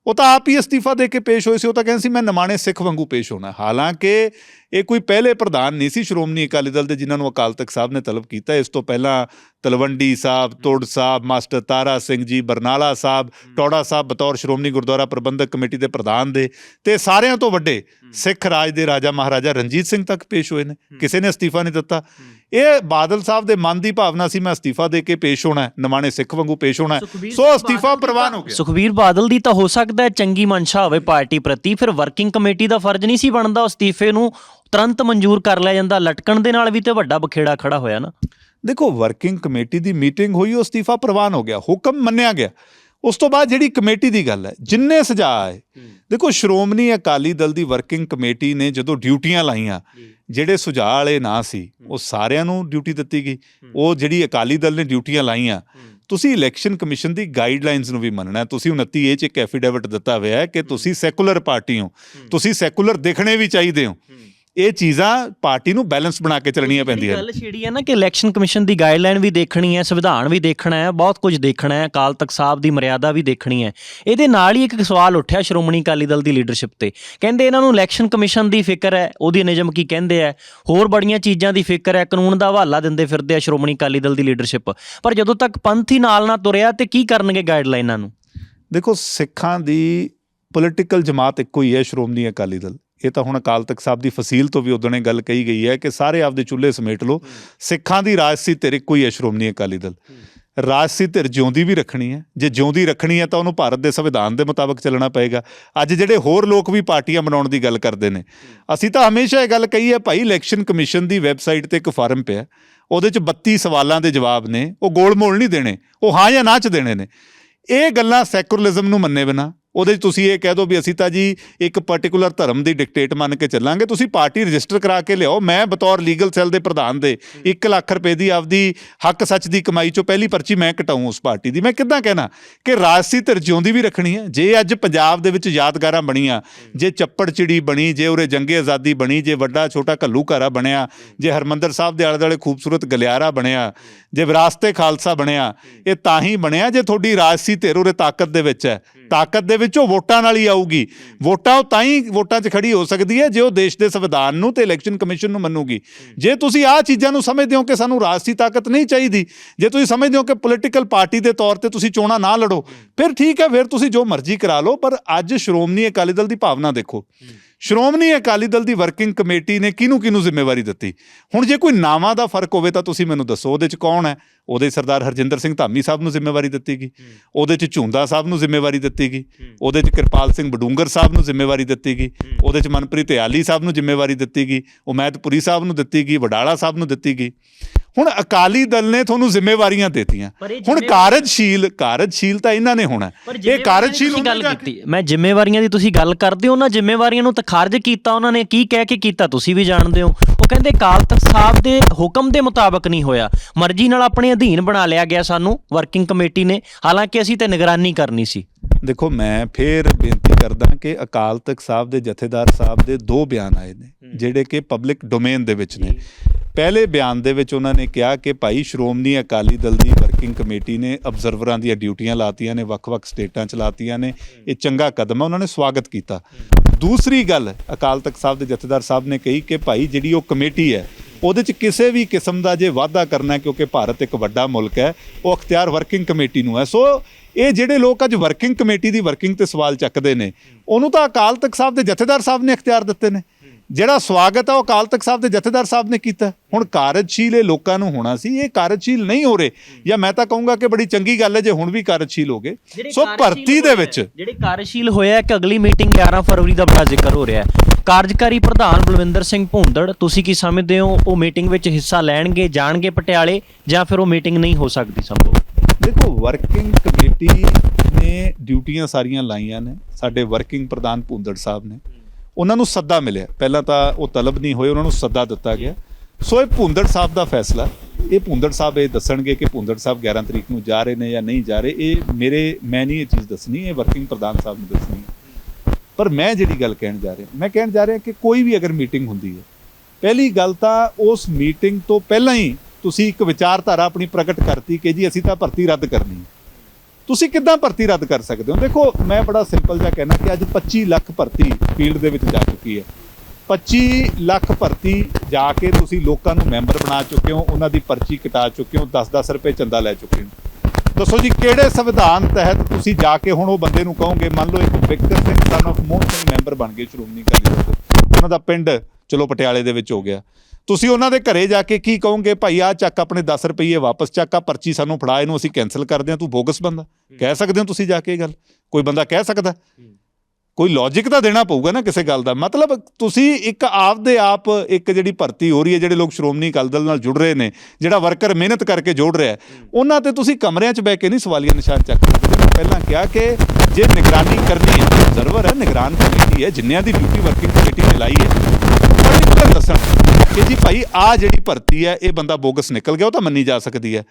ਉਹ ਤਾਂ ਆਪ ਹੀ ਅਸਤੀਫਾ ਦੇ ਕੇ ਪੇਸ਼ ਹੋਏ ਸੀ ਉਹ ਤਾਂ ਕਹਿੰਦੇ ਸੀ ਮੈਂ ਨਿਮਾਣੇ ਸਿੱਖ ਵਾਂਗੂ ਪੇਸ਼ ਹੋਣਾ। ਹਾਲਾਂਕਿ ਇਹ ਕੋਈ ਪਹਿਲੇ ਪ੍ਰਧਾਨ ਨਹੀਂ ਸੀ ਸ਼੍ਰੋਮਣੀ ਅਕਾਲੀ ਦਲ ਦੇ ਜਿਨ੍ਹਾਂ ਨੂੰ ਅਕਾਲ ਤਖਤ ਸਾਹਿਬ ਨੇ ਤਲਬ ਕੀਤਾ। ਇਸ ਤੋਂ ਪਹਿਲਾਂ ਤਲਵੰਡੀ ਸਾਹਿਬ ਤੁੜ ਸਾਹਿਬ ਮਾਸਟਰ ਤਾਰਾ ਸਿੰਘ ਜੀ ਬਰਨਾਲਾ ਸਾਹਿਬ ਟੌੜਾ ਸਾਹਿਬ ਬਤੌਰ ਸ਼੍ਰੋਮਣੀ ਗੁਰਦੁਆਰਾ ਪ੍ਰਬੰਧਕ ਕਮੇਟੀ ਦੇ ਪ੍ਰਧਾਨ ਦੇ ਤੇ ਸਾਰਿਆਂ ਤੋਂ ਵੱਡੇ ਸਿੱਖ ਰਾਜ ਦੇ ਰਾਜਾ ਮਹਾਰਾਜਾ ਰਣਜੀਤ ਸਿੰਘ ਤੱਕ ਪੇਸ਼ ਹੋਏ ਨੇ। ਕਿਸੇ ਨੇ ਅਸਤੀਫਾ ਨਹੀਂ ਦਿੱਤਾ। ਇਹ ਬਾਦਲ ਸਾਹਿਬ ਦੇ ਮਨ ਦੀ ਭਾਵਨਾ ਸੀ ਮੈਂ ਅਸਤੀਫਾ ਦੇ ਕੇ ਪੇਸ਼ ਹੋਣਾ ਨਿਮਾਣੇ ਸਿੱਖ ਵਾਂਗੂ ਪੇਸ਼ ਹੋਣਾ ਸੋ ਅਸਤੀਫਾ ਪ੍ਰਵਾਨ ਹੋ ਗਿਆ। ਸੁਖਬੀਰ ਬਾਦਲ ਦੀ ਤਾਂ ਹੋ ਸਕਦਾ ਚੰਗੀ ਮਨਸ਼ਾ ਹੋਵੇ ਪਾਰਟੀ ਪ੍ਰਤੀ ਫਿਰ ਵਰਕਿੰਗ ਕਮੇਟੀ ਦਾ ਫਰਜ਼ ਨਹੀਂ ਸੀ ਬਣਦਾ ਅਸਤੀਫੇ ਨੂੰ ਤੁਰੰਤ ਮਨਜ਼ੂਰ ਕਰ ਲਿਆ ਜਾਂਦਾ। ਲਟਕਣ ਦੇ ਨਾਲ ਵੀ ਤੇ ਵੱਡਾ ਬਖੇੜਾ ਖੜਾ ਹੋਇਆ ਨਾ। ਦੇਖੋ ਵਰਕਿੰਗ ਕਮੇਟੀ ਦੀ ਮੀਟਿੰਗ ਹੋਈ ਉਹ ਅਸਤੀਫਾ ਪ੍ਰਵਾਨ ਹੋ ਗਿਆ ਹੁਕਮ ਮੰਨਿਆ ਗਿਆ। ਉਸ ਤੋਂ ਬਾਅਦ ਜਿਹੜੀ ਕਮੇਟੀ ਦੀ ਗੱਲ ਹੈ ਜਿੰਨੇ ਸੁਝਾਅ ਆਏ ਦੇਖੋ ਸ਼੍ਰੋਮਣੀ ਅਕਾਲੀ ਦਲ ਦੀ ਵਰਕਿੰਗ ਕਮੇਟੀ ਨੇ ਜਦੋਂ ਡਿਊਟੀਆਂ ਲਾਈਆਂ ਜਿਹੜੇ ਸੁਝਾਅ ਵਾਲੇ ਨਾ ਸੀ ਉਹ ਸਾਰਿਆਂ ਨੂੰ ਡਿਊਟੀ ਦਿੱਤੀ ਗਈ। ਉਹ ਜਿਹੜੀ ਅਕਾਲੀ ਦਲ ਨੇ ਡਿਊਟੀਆਂ ਲਾਈਆਂ ਤੁਸੀਂ ਇਲੈਕਸ਼ਨ ਕਮਿਸ਼ਨ ਦੀ ਗਾਈਡਲਾਈਨਸ ਨੂੰ ਵੀ ਮੰਨਣਾ ਹੈ। ਤੁਸੀਂ 29 ਏ ਚ ਇੱਕ ਐਫੀਡੇਵਿਟ ਦਿੱਤਾ ਹੋਇਆ ਹੈ ਕਿ ਤੁਸੀਂ ਸੈਕੂਲਰ ਪਾਰਟੀ ਹੋ। ਤੁਸੀਂ ਸੈਕੂਲਰ ਦਿਖਣੇ ਵੀ ਚਾਹੀਦੇ ਹੋ। ਇਹ ਚੀਜ਼ਾਂ ਪਾਰਟੀ ਨੂੰ ਬੈਲੈਂਸ ਬਣਾ ਕੇ ਚੱਲਣੀਆਂ ਪੈਂਦੀਆਂ ਗੱਲ ਛੇੜੀ ਹੈ ਨਾ ਕਿ ਇਲੈਕਸ਼ਨ ਕਮਿਸ਼ਨ ਦੀ ਗਾਈਡਲਾਈਨ ਵੀ ਦੇਖਣੀ ਹੈ ਸੰਵਿਧਾਨ ਵੀ ਦੇਖਣਾ ਹੈ ਬਹੁਤ ਕੁਝ ਦੇਖਣਾ ਹੈ ਅਕਾਲ ਤਖਤ ਸਾਹਿਬ ਦੀ ਮਰਿਆਦਾ ਵੀ ਦੇਖਣੀ ਹੈ। ਇਹਦੇ ਨਾਲ ਹੀ ਇੱਕ ਸਵਾਲ ਉੱਠਿਆ ਸ਼੍ਰੋਮਣੀ ਅਕਾਲੀ ਦਲ ਦੀ ਲੀਡਰਸ਼ਿਪ ਤੇ। ਕਹਿੰਦੇ ਇਹਨਾਂ ਨੂੰ ਇਲੈਕਸ਼ਨ ਕਮਿਸ਼ਨ ਦੀ ਫਿਕਰ ਹੈ ਉਹਦੀ ਨਿਯਮ ਕੀ ਕਹਿੰਦੇ ਆ? ਹੋਰ ਬੜੀਆਂ ਚੀਜ਼ਾਂ ਦੀ ਫਿਕਰ ਹੈ ਕਾਨੂੰਨ ਦਾ ਹਵਾਲਾ ਦਿੰਦੇ ਫਿਰਦੇ ਆ ਸ਼੍ਰੋਮਣੀ ਅਕਾਲੀ ਦਲ ਦੀ ਲੀਡਰਸ਼ਿਪ ਪਰ ਜਦੋਂ ਤੱਕ ਪੰਥ ਹੀ ਨਾਲ ਨਾ ਤੁਰਿਆ ਤੇ ਕੀ ਕਰਨਗੇ ਗਾਈਡਲਾਈਨਾਂ ਨੂੰ? ਦੇਖੋ ਸਿੱਖਾਂ ਦੀ ਪੋਲੀਟੀਕਲ ਜਮਾਤ ਇੱਕੋ ਹੀ ਹੈ ਸ਼੍ਰੋਮਣੀ ਅਕਾਲੀ ਦਲ। ਇਹ ਤਾਂ ਹੁਣ ਅਕਾਲ ਤਖਤ ਸਾਹਿਬ ਦੀ ਫਸੀਲ ਤੋਂ ਵੀ ਉਦਣੇ ਗੱਲ ਕਹੀ ਗਈ ਹੈ ਕਿ ਸਾਰੇ ਆਪਦੇ ਚੁੱਲ੍ਹੇ ਸਮੇਟ ਲਓ। ਸਿੱਖਾਂ ਦੀ ਰਾਜਸੀ ਧਿਰ ਇੱਕੋ ਹੀ ਸ਼੍ਰੋਮਣੀ ਅਕਾਲੀ ਦਲ। ਰਾਜਸੀ ਧਿਰ ਜਿਉਂਦੀ ਵੀ ਰੱਖਣੀ ਹੈ। ਜੇ ਜਿਉਂਦੀ ਰੱਖਣੀ ਹੈ ਤਾਂ ਉਹਨੂੰ ਭਾਰਤ ਦੇ ਸੰਵਿਧਾਨ ਦੇ ਮੁਤਾਬਕ ਚੱਲਣਾ ਪਏਗਾ। ਅੱਜ ਜਿਹੜੇ ਹੋਰ ਲੋਕ ਵੀ ਪਾਰਟੀਆਂ ਬਣਾਉਣ ਦੀ ਗੱਲ ਕਰਦੇ ਨੇ ਅਸੀਂ ਤਾਂ ਹਮੇਸ਼ਾ ਇਹ ਗੱਲ ਕਹੀ ਹੈ ਭਾਈ ਇਲੈਕਸ਼ਨ ਕਮਿਸ਼ਨ ਦੀ ਵੈਬਸਾਈਟ ਤੇ ਇੱਕ ਫਾਰਮ ਪਿਆ। ਉਹਦੇ ਚ 32 ਸਵਾਲਾਂ ਦੇ ਜਵਾਬ ਨੇ ਉਹ ਗੋਲ-ਮੋਲ ਨਹੀਂ ਦੇਣੇ ਉਹ ਹਾਂ ਜਾਂ ਨਾ ਚ ਦੇਣੇ ਨੇ। ਇਹ ਗੱਲਾਂ ਸੈਕੂਲਰਿਜ਼ਮ ਨੂੰ ਮੰਨੇ ਬਿਨਾ ਉਹਦੇ 'ਚ ਤੁਸੀਂ ਇਹ ਕਹਿ ਦਿਓ ਵੀ ਅਸੀਂ ਤਾਂ ਜੀ ਇੱਕ ਪਾਰਟਿਕੂਲਰ ਧਰਮ ਦੀ ਡਿਕਟੇਟ ਮੰਨ ਕੇ ਚੱਲਾਂਗੇ। ਤੁਸੀਂ ਪਾਰਟੀ ਰਜਿਸਟਰ ਕਰਾ ਕੇ ਲਿਆਓ। ਮੈਂ ਬਤੌਰ ਲੀਗਲ ਸੈੱਲ ਦੇ ਪ੍ਰਧਾਨ ਦੇ 1 ਲੱਖ ਰੁਪਏ ਦੀ ਆਪਦੀ ਹੱਕ ਸੱਚ ਦੀ ਕਮਾਈ ਚੋਂ ਪਹਿਲੀ ਪਰਚੀ ਮੈਂ ਕਟਾਉਂ ਉਸ ਪਾਰਟੀ ਦੀ। ਮੈਂ ਕਿੱਦਾਂ ਕਹਿਣਾ? ਕਿ ਰਾਜਸੀ ਧਿਰ ਜਿਉਂਦੀ ਵੀ ਰੱਖਣੀ ਹੈ। ਜੇ ਅੱਜ ਪੰਜਾਬ ਦੇ ਵਿੱਚ ਯਾਦਗਾਰਾਂ ਬਣੀਆਂ, ਜੇ ਚੱਪੜ ਚਿੜੀ ਬਣੀ, ਜੇ ਉਰੇ ਜੰਗੇ ਆਜ਼ਾਦੀ ਬਣੀ, ਜੇ ਵੱਡਾ ਛੋਟਾ ਘੱਲੂ ਘਾਰਾ ਬਣਿਆ, ਜੇ ਹਰਮੰਦਰ ਸਾਹਿਬ ਦੇ ਆਲੇ ਦੁਆਲੇ ਖੂਬਸੂਰਤ ਗਲਿਆਰਾ ਬਣਿਆ, ਜੇ ਵਿਰਾਸਤੇ ਖਾਲਸਾ ਬਣਿਆ, ਇਹ ਤਾਂ ਹੀ ਬਣਿਆ ਜੇ ਤੁਹਾਡੀ ਰਾਜਸੀ ਧਿਰ ਉਰੇ ਤਾਕਤ ਦੇ ਵਿੱਚ ਹੈ। ਤਾਕਤ ਦੇ ਵਿੱਚ ਉਹ ਵੋਟਾਂ ਨਾਲ ਹੀ ਆਊਗੀ। ਵੋਟਾਂ ਉਹ ਤਾਂ ਹੀ ਵੋਟਾਂ 'ਚ ਖੜੀ ਹੋ ਸਕਦੀ ਹੈ ਜੇ ਉਹ ਦੇਸ਼ ਦੇ ਸੰਵਿਧਾਨ ਨੂੰ ਤੇ ਇਲੈਕਸ਼ਨ ਕਮਿਸ਼ਨ ਨੂੰ ਮੰਨੂਗੀ। ਜੇ ਤੁਸੀਂ ਆਹ ਚੀਜ਼ਾਂ ਨੂੰ ਸਮਝਦੇ ਹੋ ਕਿ ਸਾਨੂੰ ਰਾਜਸੀ ਤਾਕਤ ਨਹੀਂ ਚਾਹੀਦੀ ਜੇ ਤੁਸੀਂ ਸਮਝਦੇ ਹੋ ਕਿ ਪੋਲੀਟੀਕਲ ਪਾਰਟੀ ਦੇ ਤੌਰ ਤੇ ਤੁਸੀਂ ਚੋਣਾਂ ਨਾ ਲੜੋ ਫਿਰ ਠੀਕ ਹੈ ਫਿਰ ਤੁਸੀਂ ਜੋ ਮਰਜ਼ੀ ਕਰਾ ਲਓ ਪਰ ਅੱਜ ਸ਼੍ਰੋਮਣੀ ਅਕਾਲੀ ਦਲ ਦੀ ਭਾਵਨਾ ਦੇਖੋ। ਸ਼੍ਰੋਮਣੀ ਅਕਾਲੀ ਦਲ ਦੀ ਵਰਕਿੰਗ ਕਮੇਟੀ ਨੇ ਕਿਹਨੂੰ ਕਿਹਨੂੰ ਜ਼ਿੰਮੇਵਾਰੀ ਦਿੱਤੀ? ਹੁਣ ਜੇ ਕੋਈ ਨਾਵਾਂ ਦਾ ਫ਼ਰਕ ਹੋਵੇ ਤਾਂ ਤੁਸੀਂ ਮੈਨੂੰ ਦੱਸੋ ਉਹਦੇ 'ਚ ਕੌਣ ਹੈ? ਉਹਦੇ ਸਰਦਾਰ ਹਰਜਿੰਦਰ ਸਿੰਘ ਧਾਮੀ ਸਾਹਿਬ ਨੂੰ ਜ਼ਿੰਮੇਵਾਰੀ ਦਿੱਤੀ ਗਈ ਉਹਦੇ 'ਚ ਝੁੰਦਾ ਸਾਹਿਬ ਨੂੰ ਜ਼ਿੰਮੇਵਾਰੀ ਦਿੱਤੀ ਗਈ ਉਹਦੇ 'ਚ ਕਿਰਪਾਲ ਸਿੰਘ ਬਡੂੰਗਰ ਸਾਹਿਬ ਨੂੰ ਜ਼ਿੰਮੇਵਾਰੀ ਦਿੱਤੀ ਗਈ ਉਹਦੇ 'ਚ ਮਨਪ੍ਰੀਤ ਇਆਲੀ ਸਾਹਿਬ ਨੂੰ ਜ਼ਿੰਮੇਵਾਰੀ ਦਿੱਤੀ ਗਈ ਉਮੈਦਪੁਰੀ ਸਾਹਿਬ ਨੂੰ ਦਿੱਤੀ ਗਈ ਵਡਾਲਾ ਸਾਹਿਬ ਨੂੰ ਦਿੱਤੀ ਗਈ ਹੁਣ ਅਕਾਲੀ ਦਲ ਨੇ ਤੁਹਾਨੂੰ ਜ਼ਿੰਮੇਵਾਰੀਆਂ ਦਿੱਤੀਆਂ। ਹੁਣ ਕਾਰਜਸ਼ੀਲ ਕਾਰਜਸ਼ੀਲ ਤਾਂ ਇਹਨਾਂ ਨੇ ਹੋਣਾ। ਇਹ ਕਾਰਜਸ਼ੀਲ ਤੁਸੀਂ ਗੱਲ ਨੇ ਕੀਤੀ। ਮੈਂ ਜ਼ਿੰਮੇਵਾਰੀਆਂ ਦੀ ਤੁਸੀਂ ਗੱਲ ਕਰਦੇ ਹੋ ਉਹਨਾਂ ਜ਼ਿੰਮੇਵਾਰੀਆਂ ਨੂੰ ਤਾਂ ਖਾਰਜ ਕੀਤਾ ਉਹਨਾਂ ਨੇ। ਕੀ ਕਹਿ ਕੇ ਕੀਤਾ ਤੁਸੀਂ ਵੀ ਜਾਣਦੇ ਹੋ? ਉਹ ਕਹਿੰਦੇ ਅਕਾਲ ਤਖਤ ਸਾਹਿਬ ਦੇ ਹੁਕਮ ਦੇ ਮੁਤਾਬਕ ਨਹੀਂ ਹੋਇਆ। ਮਰਜ਼ੀ ਨਾਲ ਆਪਣੇ ਅਧੀਨ ਬਣਾ ਲਿਆ ਗਿਆ ਸਾਨੂੰ ਵਰਕਿੰਗ ਕਮੇਟੀ ਨੇ। ਹਾਲਾਂਕਿ ਅਸੀਂ ਤੇ ਨਿਗਰਾਨੀ ਕਰਨੀ ਸੀ। ਦੇਖੋ ਮੈਂ ਫੇਰ ਬੇਨਤੀ ਕਰਦਾ ਕਿ ਅਕਾਲ ਤਖਤ ਸਾਹਿਬ ਦੇ ਜਥੇਦਾਰ ਸਾਹਿਬ ਦੇ ਦੋ ਬਿਆਨ ਆਏ ਨੇ ਜਿਹੜੇ ਕਿ ਪਬਲਿਕ ਡੋਮੇਨ ਦੇ ਵਿੱਚ ਨੇ। ਪਹਿਲੇ ਬਿਆਨ ਦੇ ਵਿੱਚ ਉਹਨਾਂ ਨੇ ਕਿਹਾ ਕਿ ਭਾਈ ਸ਼੍ਰੋਮਣੀ ਅਕਾਲੀ ਦਲ ਦੀ ਵਰਕਿੰਗ ਕਮੇਟੀ ਨੇ ਅਬਜ਼ਰਵਰਾਂ ਦੀਆਂ ਡਿਊਟੀਆਂ ਲਾਤੀਆਂ ਨੇ, ਵੱਖ-ਵੱਖ ਸਟੇਟਾਂ ਚ ਲਾਤੀਆਂ ਨੇ। ਇਹ ਚੰਗਾ ਕਦਮ ਹੈ ਉਹਨਾਂ ਨੇ ਸਵਾਗਤ ਕੀਤਾ। ਦੂਸਰੀ ਗੱਲ, ਅਕਾਲ ਤਖਤ ਸਾਹਿਬ ਦੇ ਜਥੇਦਾਰ ਸਾਹਿਬ ਨੇ ਕਹੀ ਕਿ ਭਾਈ ਜਿਹੜੀ ਉਹ ਕਮੇਟੀ ਹੈ, ਉਹਦੇ ਚ ਕਿਸੇ ਵੀ ਕਿਸਮ ਦਾ ਜੇ ਵਾਅਦਾ ਕਰਨਾ ਕਿਉਂਕਿ ਭਾਰਤ ਇੱਕ ਵੱਡਾ ਮੁਲਕ ਹੈ, ਉਹ ਅਖਤਿਆਰ ਵਰਕਿੰਗ ਕਮੇਟੀ ਨੂੰ ਹੈ। ਸੋ ਇਹ ਜਿਹੜੇ ਲੋਕ ਅੱਜ ਵਰਕਿੰਗ ਕਮੇਟੀ ਦੀ ਵਰਕਿੰਗ ਤੇ ਸਵਾਲ ਚੱਕਦੇ ਨੇ, ਉਹਨੂੰ ਤਾਂ ਅਕਾਲ ਤਖਤ ਸਾਹਿਬ ਦੇ ਜਥੇਦਾਰ ਸਾਹਿਬ ਨੇ ਅਖਤਿਆਰ ਦਿੱਤੇ ਨੇ। ਜਿਹੜਾ ਸਵਾਗਤ ਹੈ ਉਹ ਅਕਾਲ ਤਖਤ ਸਾਹਿਬ ਦੇ ਜਥੇਦਾਰ ਸਾਹਿਬ ਨੇ ਕੀਤਾ। ਹੁਣ ਕਾਰਜਸ਼ੀਲ ਇਹ ਲੋਕਾਂ ਨੂੰ ਹੋਣਾ ਸੀ ਇਹ ਕਾਰਜਸ਼ੀਲ ਨਹੀਂ ਹੋ ਰਹੇ। ਜਾਂ ਮੈਂ ਤਾਂ ਕਹੂੰਗਾ ਕਿ ਬੜੀ ਚੰਗੀ ਗੱਲ ਹੈ ਜੇ ਹੁਣ ਵੀ ਕਾਰਜਸ਼ੀਲ ਹੋ ਗਏ। ਸੋ ਭਰਤੀ ਦੇ ਵਿੱਚ ਜਿਹੜੇ ਕਾਰਜਸ਼ੀਲ ਹੋਇਆ ਕਿ ਅਗਲੀ ਮੀਟਿੰਗ 11 ਫਰਵਰੀ ਦਾ ਬੜਾ ਜ਼ਿਕਰ ਹੋ ਰਿਹਾ ਹੈ। ਕਾਰਜਕਾਰੀ ਪ੍ਰਧਾਨ ਬਲਵਿੰਦਰ ਸਿੰਘ ਭੁੰਦੜ ਤੁਸੀਂ ਕੀ ਸਮਝਦੇ ਹੋ ਉਹ ਮੀਟਿੰਗ ਵਿੱਚ ਹਿੱਸਾ ਲੈਣਗੇ ਜਾਣਗੇ ਪਟਿਆਲੇ ਜਾਂ ਫਿਰ ਉਹ ਮੀਟਿੰਗ ਨਹੀਂ ਹੋ ਸਕਦੀ ਸੰਭਵ? ਦੇਖੋ ਵਰਕਿੰਗ ਕਮੇਟੀ ਨੇ ਡਿਊਟੀਆਂ ਸਾਰੀਆਂ ਲਾਈਆਂ ਨੇ। ਸਾਡੇ ਵਰਕਿੰਗ ਪ੍ਰਧਾਨ ਭੁੰਦੜ ਸਾਹਿਬ ਨੇ। ਉਹਨਾਂ ਨੂੰ ਸੱਦਾ ਮਿਲਿਆ। ਪਹਿਲਾਂ ਤਾਂ ਉਹ ਤਲਬ ਨਹੀਂ ਹੋਏ, ਉਹਨਾਂ ਨੂੰ ਸੱਦਾ ਦਿੱਤਾ ਗਿਆ। ਸੋ ਇਹ ਭੁੰਦੜ ਸਾਹਿਬ ਦਾ ਫੈਸਲਾ। ਇਹ ਭੁੰਦੜ ਸਾਹਿਬ ਇਹ ਦੱਸਣਗੇ ਕਿ ਭੁੰਦੜ ਸਾਹਿਬ 11 ਤਰੀਕ ਨੂੰ ਜਾ ਰਹੇ ਨੇ ਜਾਂ ਨਹੀਂ ਜਾ ਰਹੇ। ਇਹ ਮੇਰੇ, ਮੈਂ ਨਹੀਂ ਇਹ ਚੀਜ਼ ਦੱਸਣੀ, ਇਹ ਵਰਕਿੰਗ ਪ੍ਰਧਾਨ ਸਾਹਿਬ ਨੂੰ ਦੱਸਣੀ ਪਰ ਮੈਂ ਜਿਹੜੀ ਗੱਲ ਕਹਿਣ ਜਾ ਰਿਹਾ, ਮੈਂ ਕਹਿਣ ਜਾ ਰਿਹਾ ਕਿ ਕੋਈ ਵੀ ਅਗਰ ਮੀਟਿੰਗ ਹੁੰਦੀ ਹੈ, ਪਹਿਲੀ ਗੱਲ ਤਾਂ ਉਸ ਮੀਟਿੰਗ ਤੋਂ ਪਹਿਲਾਂ ਹੀ ਤੁਸੀਂ ਇੱਕ ਵਿਚਾਰਧਾਰਾ ਆਪਣੀ ਪ੍ਰਗਟ ਕਰਤੀ ਕਿ ਜੀ ਅਸੀਂ ਤਾਂ ਭਰਤੀ ਰੱਦ ਕਰਨੀ ਹੈ। ਤੁਸੀਂ ਕਿੱਦਾਂ ਭਰਤੀ ਰੱਦ ਕਰ ਸਕਦੇ ਹੋ? ਦੇਖੋ, ਮੈਂ ਬੜਾ ਸਿੰਪਲ ਜਿਹਾ ਕਹਿਣਾ ਕਿ ਅੱਜ 25 ਲੱਖ ਭਰਤੀ ਫੀਲਡ ਦੇ ਵਿੱਚ ਜਾ ਚੁੱਕੀ ਹੈ। 25 ਲੱਖ ਭਰਤੀ ਜਾ ਕੇ ਤੁਸੀਂ ਲੋਕਾਂ ਨੂੰ ਮੈਂਬਰ ਬਣਾ ਚੁੱਕੇ ਹੋ, ਉਹਨਾਂ ਦੀ ਪਰਚੀ ਕਟਾ ਚੁੱਕੇ ਹੋ 10-10 ਰੁਪਏ ਚੰਦਾ ਲੈ ਚੁੱਕੇ ਹੋ। ਦੱਸੋ ਜੀ, ਕਿਹੜੇ ਸੰਵਿਧਾਨ ਤਹਿਤ ਤੁਸੀਂ ਜਾ ਕੇ ਹੁਣ ਉਹ ਬੰਦੇ ਨੂੰ ਕਹੋਗੇ, ਮੰਨ ਲਓ ਇੱਕ Victor Singh son of Mohan Singh member ਬਣ ਗਏ ਸ਼੍ਰੋਮਣੀ ਅਕਾਲੀ ਦਲ ਦੇ। ਉਹਨਾਂ ਦਾ ਪਿੰਡ ਚਲੋ ਪਟਿਆਲੇ ਦੇ ਵਿੱਚ ਹੋ ਗਿਆ। ਤੁਸੀਂ ਉਹਨਾਂ ਦੇ ਘਰੇ ਜਾ ਕੇ ਕੀ ਕਹੋਗੇ? ਭਾਈ ਆ ਚੱਕ ਆਪਣੇ 10 ਰੁਪਏ ਵਾਪਸ ਚੱਕ ਆ ਪਰਚੀ ਸਾਨੂੰ ਫੜਾ ਇਹਨੂੰ ਅਸੀਂ ਕੈਨਸਲ ਕਰਦੇ ਹਾਂ ਤੂੰ ਬੋਗਸ ਬੰਦਾ। ਕਹਿ ਸਕਦੇ ਹੋ ਤੁਸੀਂ ਜਾ ਕੇ ਇਹ ਗੱਲ? ਕੋਈ ਬੰਦਾ ਕਹਿ ਸਕਦਾ? ਕੋਈ ਲੌਜੀਕ ਤਾਂ ਦੇਣਾ ਪਊਗਾ ਨਾ ਕਿਸੇ ਗੱਲ ਦਾ। ਮਤਲਬ ਤੁਸੀਂ ਇੱਕ ਆਪ ਦੇ ਆਪ ਇੱਕ ਜਿਹੜੀ ਭਰਤੀ ਹੋ ਰਹੀ ਹੈ ਜਿਹੜੇ ਲੋਕ ਸ਼੍ਰੋਮਣੀ ਅਕਾਲੀ ਦਲ ਨਾਲ ਜੁੜ ਰਹੇ ਨੇ ਜਿਹੜਾ ਵਰਕਰ ਮਿਹਨਤ ਕਰਕੇ ਜੋੜ ਰਿਹਾ ਉਹਨਾਂ ਤੇ ਤੁਸੀਂ ਕਮਰਿਆਂ 'ਚ ਬਹਿ ਕੇ ਨਹੀਂ ਸਵਾਲੀਆ ਨਿਸ਼ਾਨ ਚੱਕ ਸਕਦੇ। ਮੈਂ ਪਹਿਲਾਂ ਕਿਹਾ ਕਿ ਜੇ ਨਿਗਰਾਨੀ ਕਰਨੀ ਹੈ ਅਬਜ਼ਰਵਰ ਹੈ ਨਿਗਰਾਨ ਕਮੇਟੀ ਹੈ ਜਿੰਨਿਆਂ ਦੀ ਡਿਊਟੀ ਵਰਕਿੰਗ ਕਮੇਟੀ ਨੇ ਲਾਈ ਹੈ ਪਰਟੀਕੂਲਰ ਦੱਸਣ। ਕਿ ਜੀ ਭਾਈ ਆ ਜਿਹੜੀ ਭਰਤੀ ਹੈ ਇਹ ਬੰਦਾ ਬੋਗਸ ਨਿਕਲ ਗਿਆ ਉਹ ਤਾਂ ਮੰਨੀ ਜਾ ਸਕਦੀ ਹੈ।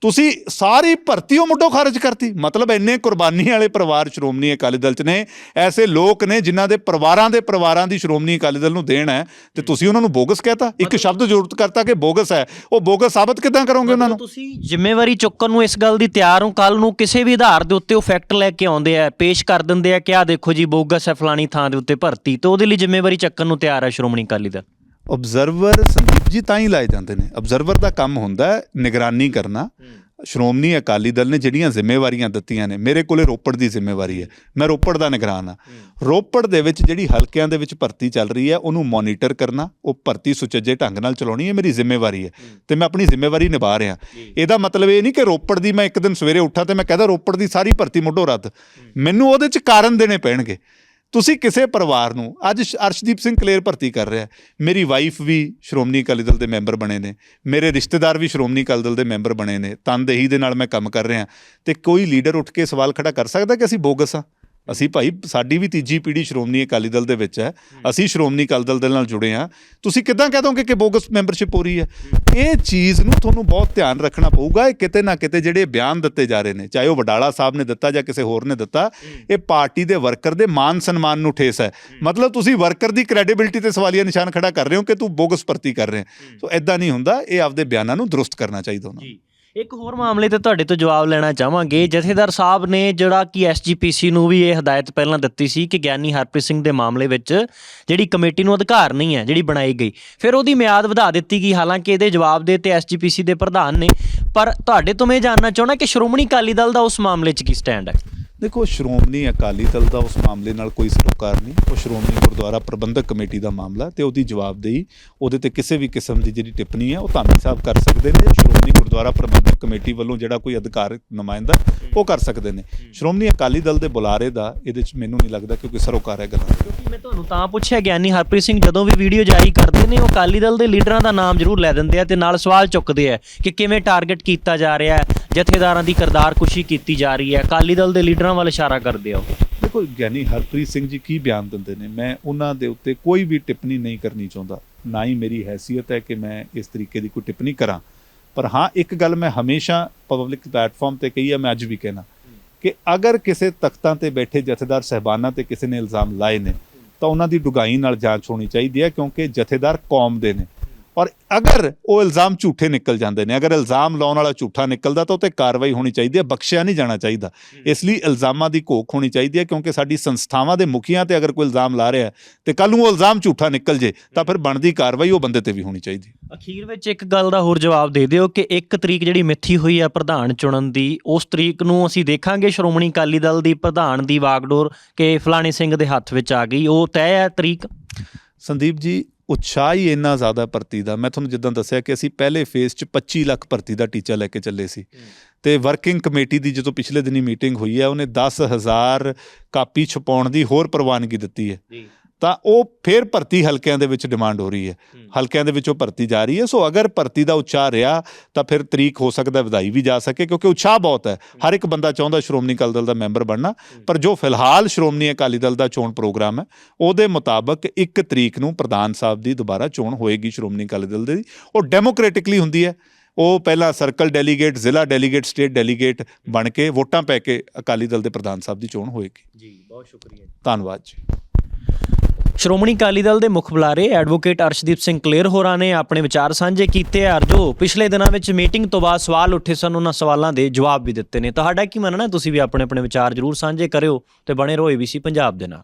ਤੁਸੀਂ ਸਾਰੀ ਭਰਤੀ ਉਹ ਮੁੱਢੋਂ ਖਾਰਜ ਕਰਤੀ। ਮਤਲਬ ਇੰਨੇ ਕੁਰਬਾਨੀ ਵਾਲੇ ਪਰਿਵਾਰ ਸ਼੍ਰੋਮਣੀ ਅਕਾਲੀ ਦਲ ਚ ਨੇ। ਐਸੇ ਲੋਕ ਨੇ ਜਿਨ੍ਹਾਂ ਦੇ ਪਰਿਵਾਰਾਂ ਦੇ ਪਰਿਵਾਰਾਂ ਦੀ ਸ਼੍ਰੋਮਣੀ ਅਕਾਲੀ ਦਲ ਨੂੰ ਦੇਣ ਹੈ ਤੇ ਤੁਸੀਂ ਉਹਨਾਂ ਨੂੰ ਬੋਗਸ ਕਹਿਤਾ? ਇੱਕ ਸ਼ਬਦ ਜ਼ਰੂਰਤ ਕਰਤਾ ਕਿ ਬੋਗਸ ਹੈ। ਉਹ ਬੋਗਸ ਸਾਬਤ ਕਿਦਾਂ ਕਰੋਗੇ ਉਹਨਾਂ ਨੂੰ? ਤੁਸੀਂ ਜ਼ਿੰਮੇਵਾਰੀ ਚੁੱਕਣ ਨੂੰ ਇਸ ਗੱਲ ਦੀ ਤਿਆਰ ਹੋ। ਕੱਲ ਨੂੰ ਕਿਸੇ ਵੀ ਆਧਾਰ ਦੇ ਉੱਤੇ ਉਹ ਫੈਕਟ ਲੈ ਕੇ ਆਉਂਦੇ ਆ ਪੇਸ਼ ਕਰ ਦਿੰਦੇ ਆ ਕਿ ਆ ਦੇਖੋ ਜੀ ਬੋਗਸ ਹੈ ਫਲਾਣੀ ਥਾਂ ਦੇ ਉੱਤੇ ਭਰਤੀ। ਤੇ ਉਹਦੇ ਲਈ ਜ਼ਿੰਮੇਵਾਰੀ ਚੱਕਣ ਨੂੰ ਤਿਆਰ ਹੈ ਸ਼੍ਰੋਮਣੀ ਅਕਾਲੀ ਦਲ। ਆਬਜ਼ਰਵਰ ਸੰਦੀਪ ਜੀ ਤਾਂ ਹੀ ਲਾਏ ਜਾਂਦੇ ਨੇ। ਆਬਜ਼ਰਵਰ ਦਾ ਕੰਮ ਹੁੰਦਾ ਹੈ ਨਿਗਰਾਨੀ ਕਰਨਾ। ਸ਼੍ਰੋਮਣੀ ਅਕਾਲੀ ਦਲ ਨੇ ਜਿਹੜੀਆਂ ਜ਼ਿੰਮੇਵਾਰੀਆਂ ਦਿੱਤੀਆਂ ਨੇ ਮੇਰੇ ਕੋਲੇ ਰੋਪੜ ਦੀ ਜ਼ਿੰਮੇਵਾਰੀ ਹੈ। ਮੈਂ ਰੋਪੜ ਦਾ ਨਿਗਰਾਨ ਆ ਰੋਪੜ ਦੇ ਵਿੱਚ ਜਿਹੜੀ ਹਲਕਿਆਂ ਦੇ ਵਿੱਚ ਭਰਤੀ ਚੱਲ ਰਹੀ ਹੈ ਉਹਨੂੰ ਮੋਨੀਟਰ ਕਰਨਾ ਉਹ ਭਰਤੀ ਸੁਚੱਜੇ ਢੰਗ ਨਾਲ ਚਲਾਉਣੀ ਹੈ ਮੇਰੀ ਜ਼ਿੰਮੇਵਾਰੀ ਹੈ। ਤੇ ਮੈਂ ਆਪਣੀ ਜ਼ਿੰਮੇਵਾਰੀ ਨਿਭਾ ਰਿਹਾ। ਇਹਦਾ ਮਤਲਬ ਇਹ ਨਹੀਂ ਕਿ ਰੋਪੜ ਦੀ ਮੈਂ ਇੱਕ ਦਿਨ ਸਵੇਰੇ ਉੱਠਾ ਤੇ ਮੈਂ ਕਹਦਾ ਰੋਪੜ ਦੀ ਸਾਰੀ ਭਰਤੀ ਮੁੱਢੋਂ ਰੱਦ। ਮੈਨੂੰ ਉਹਦੇ 'ਚ ਕਾਰਨ ਦੇਣੇ ਪੈਣਗੇ। ਤੁਸੀਂ ਕਿਸੇ ਪਰਿਵਾਰ ਨੂੰ, ਅੱਜ ਸ਼- ਅਰਸ਼ਦੀਪ ਸਿੰਘ ਕਲੇਰ ਭਰਤੀ ਕਰ ਰਿਹਾ ਮੇਰੀ ਵਾਈਫ ਵੀ ਸ਼੍ਰੋਮਣੀ ਅਕਾਲੀ ਦਲ ਦੇ ਮੈਂਬਰ ਬਣੇ ਨੇ, ਮੇਰੇ ਰਿਸ਼ਤੇਦਾਰ ਵੀ ਸ਼੍ਰੋਮਣੀ ਅਕਾਲੀ ਦਲ ਦੇ ਮੈਂਬਰ ਬਣੇ ਨੇ, ਤਨਦੇਹੀ ਦੇ ਨਾਲ ਮੈਂ ਕੰਮ ਕਰ ਰਿਹਾ ਤੇ ਕੋਈ ਲੀਡਰ ਉੱਠ ਕੇ ਸਵਾਲ ਖੜਾ ਕਰ ਸਕਦਾ ਕਿ ਅਸੀਂ ਬੋਗਸ ਆ ਅਸੀਂ ਭਾਈ, ਸਾਡੀ ਵੀ ਤੀਜੀ ਪੀੜ੍ਹੀ ਸ਼੍ਰੋਮਣੀ ਅਕਾਲੀ ਦਲ ਦੇ ਵਿੱਚ ਹੈ। ਅਸੀਂ ਸ਼੍ਰੋਮਣੀ ਅਕਾਲੀ ਦਲ ਦੇ ਨਾਲ ਜੁੜੇ ਆ ਤੁਸੀਂ ਕਿਦਾਂ ਕਹਿ ਦੋਗੇ ਕਿ ਬੋਗਸ ਮੈਂਬਰਸ਼ਿਪ ਹੋ ਰਹੀ ਹੈ? ਇਹ ਚੀਜ਼ ਨੂੰ ਤੁਹਾਨੂੰ ਬਹੁਤ ਧਿਆਨ ਰੱਖਣਾ ਪਊਗਾ। ਇਹ ਕਿਤੇ ਨਾ ਕਿਤੇ ਜਿਹੜੇ ਬਿਆਨ ਦਿੱਤੇ ਜਾ ਰਹੇ ਨੇ, ਚਾਹੇ ਉਹ ਵਡਾਲਾ ਸਾਹਿਬ ਨੇ ਦਿੱਤਾ ਜਾਂ ਕਿਸੇ ਹੋਰ ਨੇ ਦਿੱਤਾ, ਇਹ ਪਾਰਟੀ ਦੇ ਵਰਕਰ ਦੇ ਮਾਨ ਸਨਮਾਨ ਨੂੰ ਠੇਸ ਹੈ। ਮਤਲਬ ਤੁਸੀਂ ਵਰਕਰ ਦੀ ਕ੍ਰੈਡੀਬਿਲਟੀ ਤੇ ਸਵਾਲੀਆ ਨਿਸ਼ਾਨ ਖੜਾ ਕਰ ਰਹੇ ਹੋ ਕਿ ਤੂੰ ਬੋਗਸ ਭਰਤੀ ਕਰ ਰਿਹਾ ਸੋ ਐਦਾਂ ਨਹੀਂ ਹੁੰਦਾ। ਇਹ ਆਪਦੇ ਬਿਆਨਾਂ ਨੂੰ ਦਰੁਸਤ ਕਰਨਾ ਚਾਹੀਦਾ ਉਹਨਾਂ ਨੂੰ। ਇੱਕ ਹੋਰ ਮਾਮਲੇ ਤੇ ਤੁਹਾਡੇ ਤੋਂ ਜਵਾਬ ਲੈਣਾ ਚਾਹਾਂਗੇ। ਜਥੇਦਾਰ ਸਾਹਿਬ ਨੇ ਜਿਹੜਾ ਕਿ ਐਸਜੀਪੀਸੀ ਨੂੰ ਵੀ ਇਹ ਹਦਾਇਤ ਪਹਿਲਾਂ ਦਿੱਤੀ ਸੀ ਕਿ ਗਿਆਨੀ ਹਰਪ੍ਰੀਤ ਸਿੰਘ ਦੇ ਮਾਮਲੇ ਵਿੱਚ ਜਿਹੜੀ ਕਮੇਟੀ ਨੂੰ ਅਧਿਕਾਰ ਨਹੀਂ ਹੈ, ਜਿਹੜੀ ਬਣਾਈ ਗਈ। ਫਿਰ ਉਹਦੀ ਮਿਆਦ ਵਧਾ ਦਿੱਤੀ ਗਈ। ਹਾਲਾਂਕਿ ਇਹਦੇ ਜਵਾਬ ਦੇ ਤੇ ਐਸਜੀਪੀਸੀ ਦੇ ਪ੍ਰਧਾਨ ਨੇ। ਪਰ ਤੁਹਾਡੇ ਤੋਂ ਮੈਂ ਇਹ ਜਾਣਨਾ ਚਾਹਣਾ ਕਿ ਸ਼੍ਰੋਮਣੀ ਅਕਾਲੀ ਦਲ ਦਾ ਉਸ ਮਾਮਲੇ 'ਚ ਕੀ ਸਟੈਂਡ ਹੈ? ਦੇਖੋ ਸ਼੍ਰੋਮਣੀ ਅਕਾਲੀ ਦਲ ਦਾ ਉਸ ਮਾਮਲੇ ਨਾਲ ਕੋਈ ਸਰੋਕਾਰ ਨਹੀਂ। ਉਹ ਸ਼੍ਰੋਮਣੀ ਗੁਰਦੁਆਰਾ ਪ੍ਰਬੰਧਕ ਕਮੇਟੀ ਦਾ ਮਾਮਲਾ ਤੇ ਉਹਦੀ ਜਵਾਬਦੇਹੀ ਉਹਦੇ ਤੇ ਕਿਸੇ ਵੀ ਕਿਸਮ ਦੀ ਜਿਹੜੀ ਟਿੱਪਣੀ ਹੈ ਉਹ ਧਾਮੀ ਸਾਹਿਬ ਕਰ ਸਕਦੇ ਨੇ। ਸ਼੍ਰੋਮਣੀ ਗੁਰਦੁਆਰਾ ਪ੍ਰਬੰਧਕ ਕਮੇਟੀ ਵੱਲੋਂ ਜਿਹੜਾ ਕੋਈ ਅਧਿਕਾਰਤ ਨੁਮਾਇੰਦਾ ਉਹ ਕਰ ਸਕਦੇ ਨੇ। ਸ਼੍ਰੋਮਣੀ ਅਕਾਲੀ ਦਲ ਦੇ ਬੁਲਾਰੇ ਦਾ ਇਹਦੇ ਵਿੱਚ ਮੈਨੂੰ ਨਹੀਂ ਲੱਗਦਾ ਕਿ ਕੋਈ ਸਰੋਕਾਰ ਹੈ ਗੱਲਾਂ। ਕਿਉਂਕਿ ਮੈਂ ਤੁਹਾਨੂੰ ਤਾਂ ਪੁੱਛਿਆ ਗਿਆਨੀ ਹਰਪ੍ਰੀਤ ਸਿੰਘ ਜਦੋਂ ਵੀ ਵੀਡੀਓ ਜਾਰੀ ਕਰਦੇ ਨੇ ਉਹ ਅਕਾਲੀ ਦਲ ਦੇ ਲੀਡਰਾਂ ਦਾ ਨਾਮ ਜ਼ਰੂਰ ਲੈ ਦਿੰਦੇ ਆ ਤੇ ਨਾਲ ਸਵਾਲ ਚੁੱਕਦੇ ਆ ਕਿ ਕਿਵੇਂ ਟਾਰਗੇਟ ਕੀਤਾ ਜਾ ਰਿਹਾ ਹੈ। ਜਥੇਦਾਰਾਂ ਦੀ ਕਰਤਾਰਕੁਸ਼ੀ ਕੀਤੀ ਜਾ ਰਹੀ ਹੈ। ਅਕਾਲੀ ਦਲ ਦੇ ਲੀਡਰਾਂ ਵੱਲ ਇਸ਼ਾਰਾ ਕਰਦੇ ਆ ਉਹ ਦੇਖੋ ਗਿਆਨੀ ਹਰਪ੍ਰੀਤ ਸਿੰਘ ਜੀ ਕੀ ਬਿਆਨ ਦਿੰਦੇ ਨੇ? ਮੈਂ ਉਹਨਾਂ ਦੇ ਉੱਤੇ ਕੋਈ ਵੀ ਟਿੱਪਣੀ ਨਹੀਂ ਕਰਨੀ ਚਾਹੁੰਦਾ। ਨਾ ਹੀ ਮੇਰੀ ਹੈਸੀਅਤ ਹੈ ਕਿ ਮੈਂ ਇਸ ਤਰੀਕੇ ਦੀ ਕੋਈ ਟਿੱਪਣੀ ਕਰਾਂ। ਪਰ ਹਾਂ, ਇੱਕ ਗੱਲ ਮੈਂ ਹਮੇਸ਼ਾ ਪਬਲਿਕ ਪਲੇਟਫਾਰਮ ਤੇ ਕਹੀ ਹੈ ਮੈਂ ਅੱਜ ਵੀ ਕਹਿਣਾ ਕਿ ਅਗਰ ਕਿਸੇ ਤਖਤਾਂ ਤੇ ਬੈਠੇ ਜਥੇਦਾਰ ਸਹਿਬਾਨਾਂ ਤੇ ਕਿਸੇ ਨੇ ਇਲਜ਼ਾਮ ਲਾਏ ਨੇ, ਤਾਂ ਉਹਨਾਂ ਦੀ ਡੁਗਾਈ ਨਾਲ ਜਾਂਚ ਹੋਣੀ ਚਾਹੀਦੀ ਹੈ ਕਿਉਂਕਿ ਜਥੇਦਾਰ ਕੌਮ ਦੇ ਨੇ। ਔਰ ਅਗਰ ਉਹ ਇਲਜ਼ਾਮ ਝੂਠੇ ਨਿਕਲ ਜਾਂਦੇ ਨੇ ਅਗਰ ਇਲਜ਼ਾਮ ਲਾਉਣ ਵਾਲਾ ਝੂਠਾ ਨਿਕਲਦਾ ਤਾਂ ਉੱਤੇ ਕਾਰਵਾਈ ਹੋਣੀ ਚਾਹੀਦੀ ਹੈ ਬਖਸ਼ਿਆ ਨਹੀਂ ਜਾਣਾ ਚਾਹੀਦਾ। ਇਸ ਲਈ ਇਲਜ਼ਾਮਾਂ ਦੀ ਘੋਖ ਹੋਣੀ ਚਾਹੀਦੀ ਹੈ ਕਿਉਂਕਿ ਸਾਡੀ ਸੰਸਥਾਵਾਂ ਦੇ ਮੁਖੀਆਂ ਤੇ ਅਗਰ ਕੋਈ ਇਲਜ਼ਾਮ ਲਾ ਰਿਹਾ ਤੇ ਕੱਲ ਨੂੰ ਉਹ ਇਲਜ਼ਾਮ ਝੂਠਾ ਨਿਕਲ ਜੇ ਤਾਂ ਫਿਰ ਬਣਦੀ ਕਾਰਵਾਈ ਉਹ ਬੰਦੇ ਤੇ ਵੀ ਹੋਣੀ ਚਾਹੀਦੀ ਅਖੀਰ ਵਿੱਚ ਇੱਕ ਗੱਲ ਦਾ ਹੋਰ ਜਵਾਬ ਦੇ ਦਿਓ ਕਿ ਇੱਕ ਤਰੀਕ ਜਿਹੜੀ ਮਿੱਥੀ ਹੋਈ ਹੈ ਪ੍ਰਧਾਨ ਚੁਣਨ ਦੀ ਉਸ ਤਰੀਕ ਨੂੰ ਅਸੀਂ ਦੇਖਾਂਗੇ ਸ਼੍ਰੋਮਣੀ ਅਕਾਲੀ ਦਲ ਦੀ ਪ੍ਰਧਾਨ ਦੀ ਵਾਗਡੋਰ ਕਿ ਫਲਾਣੇ ਸਿੰਘ ਦੇ ਹੱਥ ਵਿੱਚ ਆ ਗਈ ਉਹ ਤੈਅ ਹੈ ਤਰੀਕ? ਸੰਦੀਪ ਜੀ ਉਤਸ਼ਾਹ ਹੀ ਇੰਨਾ ਜ਼ਿਆਦਾ ਭਰਤੀ ਦਾ। ਮੈਂ ਤੁਹਾਨੂੰ ਜਿੱਦਾਂ ਦੱਸਿਆ ਕਿ ਅਸੀਂ ਪਹਿਲੇ ਫੇਜ਼ 'ਚ 25 ਲੱਖ ਭਰਤੀ ਦਾ ਟੀਚਾ ਲੈ ਕੇ ਚੱਲੇ ਸੀ। ਤੇ ਵਰਕਿੰਗ ਕਮੇਟੀ ਦੀ ਜਦੋਂ ਪਿਛਲੇ ਦਿਨੀ ਮੀਟਿੰਗ ਹੋਈ ਹੈ ਉਹਨੇ 10000 ਕਾਪੀ ਛਪਾਉਣ ਦੀ ਹੋਰ ਪ੍ਰਵਾਨਗੀ ਦਿੱਤੀ ਹੈ। ਤਾਂ ਉਹ ਫਿਰ ਭਰਤੀ ਹਲਕਿਆਂ ਦੇ ਵਿੱਚ ਡਿਮਾਂਡ ਹੋ ਰਹੀ ਹੈ। ਹਲਕਿਆਂ ਦੇ ਵਿੱਚੋਂ ਭਰਤੀ ਜਾ ਰਹੀ ਹੈ। ਸੋ ਅਗਰ ਭਰਤੀ ਦਾ ਉਤਸ਼ਾਹ ਰਿਹਾ ਤਾਂ ਫਿਰ ਤਰੀਕ ਹੋ ਸਕਦਾ ਵਧਾਈ ਵੀ ਜਾ ਸਕੇ ਕਿਉਂਕਿ ਉਤਸ਼ਾਹ ਬਹੁਤ ਹੈ। ਹਰ ਇੱਕ ਬੰਦਾ ਚਾਹੁੰਦਾ ਸ਼੍ਰੋਮਣੀ ਅਕਾਲੀ ਦਲ ਦਾ ਮੈਂਬਰ ਬਣਨਾ ਪਰ ਜੋ ਫਿਲਹਾਲ ਸ਼੍ਰੋਮਣੀ ਅਕਾਲੀ ਦਲ ਦਾ ਚੋਣ ਪ੍ਰੋਗਰਾਮ ਹੈ ਉਹਦੇ ਮੁਤਾਬਕ 1 ਤਰੀਕ ਨੂੰ ਪ੍ਰਧਾਨ ਸਾਹਿਬ ਦੀ ਦੁਬਾਰਾ ਚੋਣ ਹੋਏਗੀ ਸ਼੍ਰੋਮਣੀ ਅਕਾਲੀ ਦਲ ਦੀ। ਉਹ ਡੈਮੋਕ੍ਰੈਟਿਕਲੀ ਹੁੰਦੀ ਹੈ। ਉਹ ਪਹਿਲਾਂ ਸਰਕਲ ਡੈਲੀਗੇਟ ਜ਼ਿਲ੍ਹਾ ਡੈਲੀਗੇਟ ਸਟੇਟ ਡੈਲੀਗੇਟ ਬਣ ਕੇ ਵੋਟਾਂ ਪੈ ਕੇ ਅਕਾਲੀ ਦਲ ਦੇ ਪ੍ਰਧਾਨ ਸਾਹਿਬ ਦੀ ਚੋਣ ਹੋਏਗੀ। ਜੀ ਬਹੁਤ ਸ਼ੁਕਰੀਆ ਧੰਨਵਾਦ ਜੀ। ਸ਼੍ਰੋਮਣੀ ਅਕਾਲੀ ਦਲ ਦੇ ਮੁੱਖ ਬੁਲਾਰੇ ਐਡਵੋਕੇਟ ਅਰਸ਼ਦੀਪ ਸਿੰਘ ਕਲੇਰ ਹੋਰਾਂ ਨੇ ਆਪਣੇ ਵਿਚਾਰ ਸਾਂਝੇ ਕੀਤੇ। ਆ ਜੋ ਪਿਛਲੇ ਦਿਨਾਂ ਵਿੱਚ ਮੀਟਿੰਗ ਤੋਂ ਬਾਅਦ ਸਵਾਲ ਉੱਠੇ ਸਨ, ਉਹਨਾਂ ਸਵਾਲਾਂ ਦੇ ਜਵਾਬ ਵੀ ਦਿੱਤੇ ਨੇ। ਤੁਹਾਡਾ ਕੀ ਮੰਨਣਾ? ਤੁਸੀਂ ਵੀ ਆਪਣੇ ਆਪਣੇ ਵਿਚਾਰ ਜ਼ਰੂਰ ਸਾਂਝੇ ਕਰਿਓ ਤੇ ਬਣੇ ਰਹੋ ABC ਪੰਜਾਬ ਦੇ ਨਾਲ।